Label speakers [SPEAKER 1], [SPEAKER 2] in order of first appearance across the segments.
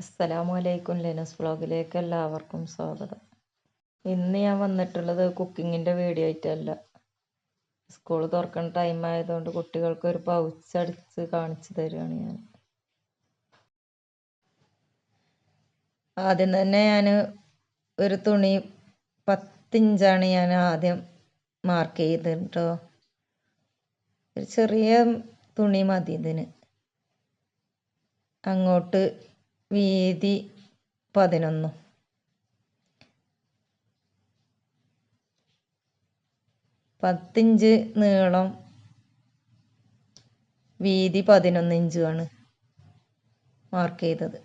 [SPEAKER 1] അസ്സലാമു അലൈക്കും ലെനസ് വ്ളോഗിലേക്ക് എല്ലാവർക്കും സ്വാഗതം. ഇന്ന് ഞാൻ വന്നിട്ടുള്ളത് കുക്കിങ്ങിന്റെ വീഡിയോ ആയിട്ടല്ല. സ്കൂൾ തുറക്കുന്ന ടൈം ആയതുകൊണ്ട് കുട്ടികൾക്ക് ഒരു പൗച്ച് അടിച്ച് കാണിച്ചു തരികയാണ് ഞാൻ. ആദ്യം തന്നെ ഞാൻ ഒരു തുണി പത്തിഞ്ചാണ് ഞാൻ ആദ്യം മാർക്ക് ചെയ്തത് കേട്ടോ ഒരു ചെറിയ തുണി മതി ഇതിന്. അങ്ങോട്ട് വീതി പതിനൊന്നും. പത്തിഞ്ച് നീളം വീതി പതിനൊന്ന് ഇഞ്ചുമാണ് മാർക്ക് ചെയ്തത്.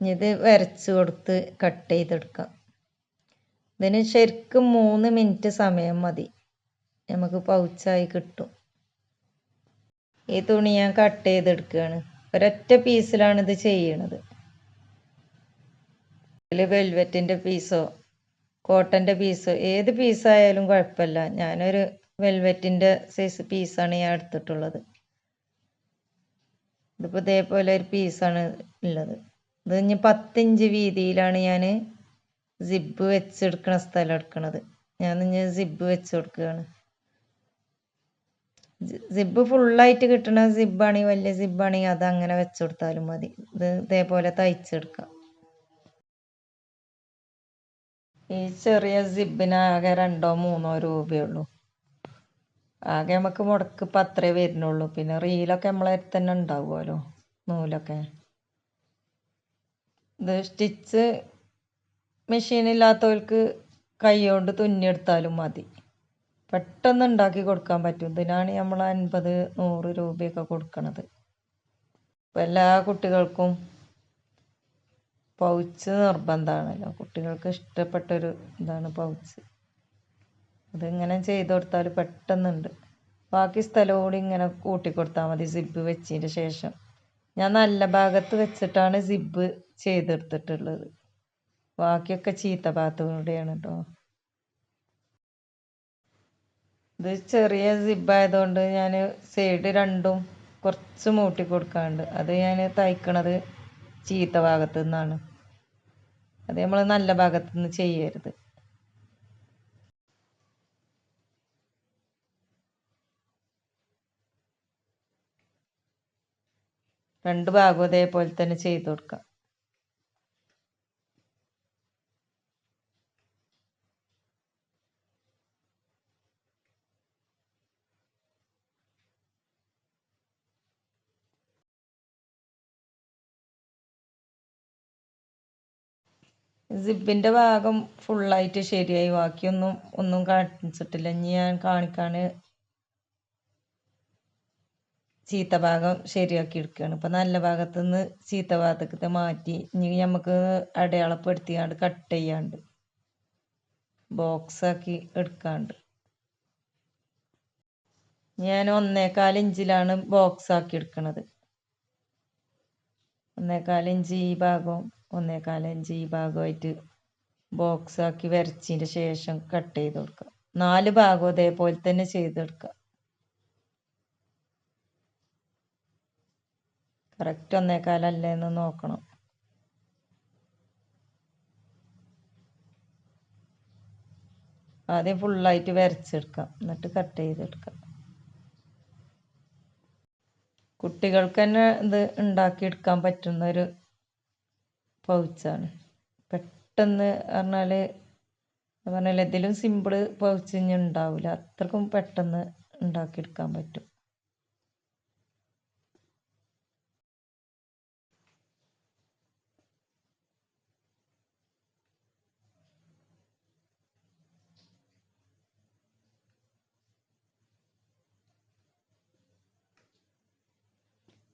[SPEAKER 1] ഇത് വരച്ച് കൊടുത്ത് കട്ട് ചെയ്തെടുക്കാം. ഇതിന് ശരിക്കും മൂന്ന് മിനിറ്റ് സമയം മതി. നമുക്ക് പൗച്ചായി കിട്ടും. ഈ തുണി ഞാൻ കട്ട് ചെയ്തെടുക്കുകയാണ് ഒരൊറ്റ പീസിലാണ് ഇത് ചെയ്യണത്. ഇതിൽ വെൽവെറ്റിന്റെ പീസോ കോട്ടന്റെ പീസോ ഏത് പീസായാലും കുഴപ്പമില്ല. ഞാനൊരു വെൽവെറ്റിന്റെ സൈസ് പീസാണ് ഞാൻ എടുത്തിട്ടുള്ളത്. ഇതിപ്പോൾ ഇതേപോലെ ഒരു പീസാണ് ഉള്ളത്. ഇത് ഇനി പത്തിഞ്ച് വീതിയിലാണ് ഞാൻ സിബ് വെച്ചെടുക്കണ സ്ഥലം എടുക്കണത്. ഞാൻ ഇനി സിബ് വെച്ച് കൊടുക്കുകയാണ്. സിബ് ഫുള്ളായിട്ട് കിട്ടണ സിബാണെങ്കിൽ വലിയ സിബാണെങ്കിൽ അത് അങ്ങനെ വെച്ച് കൊടുത്താലും മതി. ഇത് ഇതേപോലെ തയ്ച്ചെടുക്കാം. ഈ ചെറിയ സിബിന് ആകെ രണ്ടോ മൂന്നോ രൂപയുള്ളൂ. ആകെ നമുക്ക് മുടക്ക് ഇപ്പം അത്രേ വരുന്നുള്ളൂ. പിന്നെ റീലൊക്കെ നമ്മളെ തന്നെ ഉണ്ടാവുമല്ലോ നൂലൊക്കെ. ഇത് സ്റ്റിച്ച് മെഷീനില്ലാത്തവർക്ക് കൈ കൊണ്ട് തുന്നിയെടുത്താലും മതി. പെട്ടെന്ന് ഉണ്ടാക്കി കൊടുക്കാൻ പറ്റും. ഇതിനാണ് നമ്മൾ അൻപത് നൂറ് രൂപയൊക്കെ കൊടുക്കണത്. ഇപ്പം എല്ലാ കുട്ടികൾക്കും പൗച്ച് നിർബന്ധമാണല്ലോ. കുട്ടികൾക്ക് ഇഷ്ടപ്പെട്ടൊരു ഇതാണ് പൗച്ച്. അതിങ്ങനെ ചെയ്ത് കൊടുത്താൽ പെട്ടെന്നുണ്ട്. ബാക്കി സ്ഥലവും കൂടി ഇങ്ങനെ കൂട്ടി കൊടുത്താൽ മതി. സിബ് വെച്ചതിന് ശേഷം. ഞാൻ നല്ല ഭാഗത്ത് വെച്ചിട്ടാണ് സിബ് ചെയ്തെടുത്തിട്ടുള്ളത്. ബാക്കിയൊക്കെ ചീത്ത ഭാഗത്തൂടെയാണ് കേട്ടോ ഇത് ചെറിയ സിബ്ബ് ആയതുകൊണ്ട് ഞാൻ സൈഡ് രണ്ടും കുറച്ച് മൂട്ടി കൊടുക്കാറുണ്ട്. അത് ഞാൻ തയ്ക്കണത് ചീത്ത ഭാഗത്തു നിന്നാണ്. അത് നമ്മൾ നല്ല ഭാഗത്തു നിന്ന് ചെയ്യരുത്. രണ്ട് ഭാഗവും അതേപോലെ തന്നെ ചെയ്ത് കൊടുക്കാം. സിബിന്റെ ഭാഗം ഫുള്ളായിട്ട് ശരിയായി. ബാക്കിയൊന്നും ഒന്നും കാണിച്ചിട്ടില്ല. ഇനി ഞാൻ കാണിക്കാൻ ചീത്ത ഭാഗം ശരിയാക്കി എടുക്കുകയാണ്. ഇപ്പം നല്ല ഭാഗത്തു നിന്ന് ചീത്ത ഭാഗത്തേക്ക് മാറ്റി ഇനി നമുക്ക് അടയാളപ്പെടുത്തിയാണ്ട് കട്ട് ചെയ്യാണ്ട് ബോക്സാക്കി എടുക്കാണ്ട്. ഞാൻ ഒന്നേകാൽ ഇഞ്ചിലാണ് ബോക്സ് ആക്കി എടുക്കണത്. ഒന്നേകാൽ ഇഞ്ച് ഈ ഭാഗവും ഒന്നേകാൽ ഇഞ്ച് ഈ ഭാഗമായിട്ട് ബോക്സ് ആക്കി വരച്ചതിന് ശേഷം കട്ട് ചെയ്ത് കൊടുക്കുക നാല് ഭാഗവും ഇതേപോലെ തന്നെ ചെയ്തെടുക്കുക കറക്റ്റ് ഒന്നേകാലല്ലേ എന്ന് നോക്കണം. ആദ്യം ഫുള്ളായിട്ട് വരച്ചെടുക്കാം. എന്നിട്ട് കട്ട് ചെയ്തെടുക്കാം കുട്ടികൾക്ക് തന്നെ ഇത് ഉണ്ടാക്കിയെടുക്കാൻ പറ്റുന്ന ഒരു പൗച്ചാണ്. പെട്ടെന്ന് പറഞ്ഞാൽ പറഞ്ഞാൽ ഇതിലും സിമ്പിൾ പൗച്ച് ഇനി ഉണ്ടാവില്ല അത്രക്കും പെട്ടെന്ന് ഉണ്ടാക്കിയെടുക്കാൻ പറ്റും.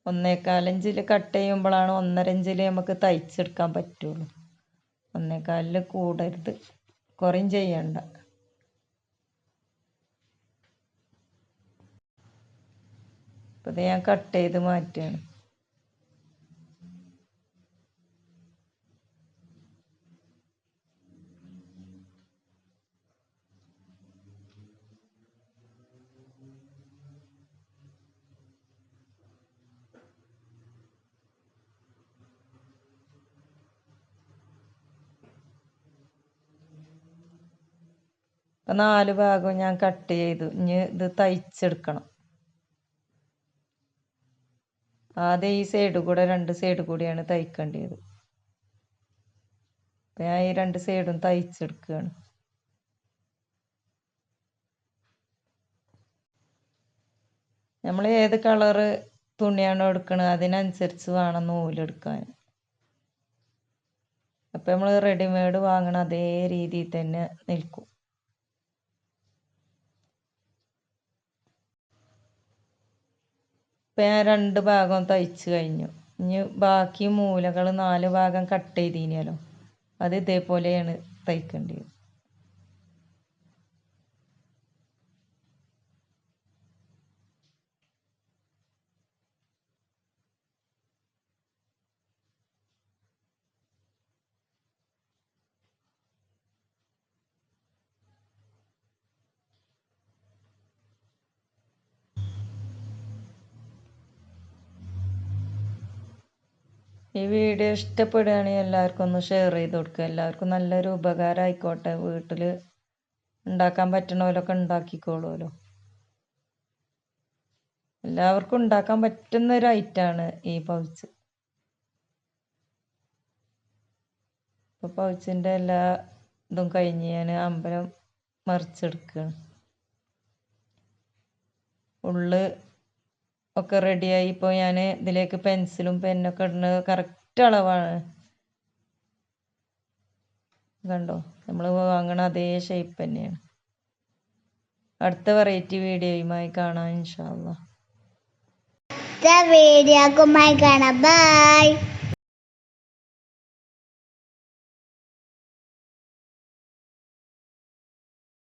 [SPEAKER 1] ഒന്നേകാലിഞ്ചിൽ കട്ട് ചെയ്യുമ്പോഴാണ് ഒന്നരഞ്ചിൽ നമുക്ക് തയ്ച്ചെടുക്കാൻ പറ്റുള്ളൂ. ഒന്നേകാലിൽ കൂടരുത്. കുറയും ചെയ്യണ്ട. ഇത് ഞാൻ കട്ട് ചെയ്ത് മാറ്റുകയാണ് ഇപ്പം നാല് ഭാഗവും ഞാൻ കട്ട് ചെയ്തു. ഇനി ഇത് തയ്ച്ചെടുക്കണം. ആദ്യം ഈ സൈഡ് കൂടെ രണ്ട് സൈഡ് കൂടിയാണ് തയ്ക്കേണ്ടത് അപ്പം ഞാൻ ഈ രണ്ട് സൈഡും തയ്ച്ചെടുക്കുകയാണ്. നമ്മൾ ഏത് കളറ് തുണിയാണോ എടുക്കണത് അതിനനുസരിച്ച് വേണം നൂലെടുക്കാൻ. അപ്പം നമ്മൾ റെഡിമെയ്ഡ് വാങ്ങണ അതേ രീതിയിൽ തന്നെ നിൽക്കും. ഇപ്പം ഞാൻ രണ്ട് ഭാഗം തയ്ച്ച് കഴിഞ്ഞു. ഇനി ബാക്കി മൂലകൾ നാല് ഭാഗം കട്ട് ചെയ്തിനല്ലോ. അത് ഇതേപോലെയാണ് തയ്ക്കേണ്ടത് ഈ വീഡിയോ ഇഷ്ടപ്പെടുകയാണെങ്കിൽ എല്ലാവർക്കും ഒന്ന് ഷെയർ ചെയ്ത് കൊടുക്കുക എല്ലാവർക്കും നല്ലൊരു ഉപകാരം ആയിക്കോട്ടെ വീട്ടിൽ ഉണ്ടാക്കാൻ പറ്റണവരൊക്കെ ഉണ്ടാക്കിക്കോളുമല്ലോ എല്ലാവർക്കും ഉണ്ടാക്കാൻ പറ്റുന്ന ഒരു ഐറ്റമാണ് ഈ പൗച്ച്. ഇപ്പോൾ പൗച്ചിന്റെ എല്ലാ ഇതും കഴിഞ്ഞ് ഞാൻ അമ്പലം മറിച്ചെടുക്കുകയാണ് ഉള്ള് ഒക്കെ റെഡിയായി ഇപ്പോൾ ഞാൻ ഇതിലേക്ക് പെൻസിലും പെന്നൊക്കെ ഇടുന്നത് കറക്റ്റ് അളവാണ്. കണ്ടോ? നമ്മൾ വാങ്ങണ അതേ ഷേപ്പ് തന്നെയാണ്. അടുത്ത വെറൈറ്റി വീഡിയോയുമായി കാണാം ഇൻഷാ അള്ളാ.
[SPEAKER 2] അടുത്ത വീഡിയോ കാണാം. ബൈ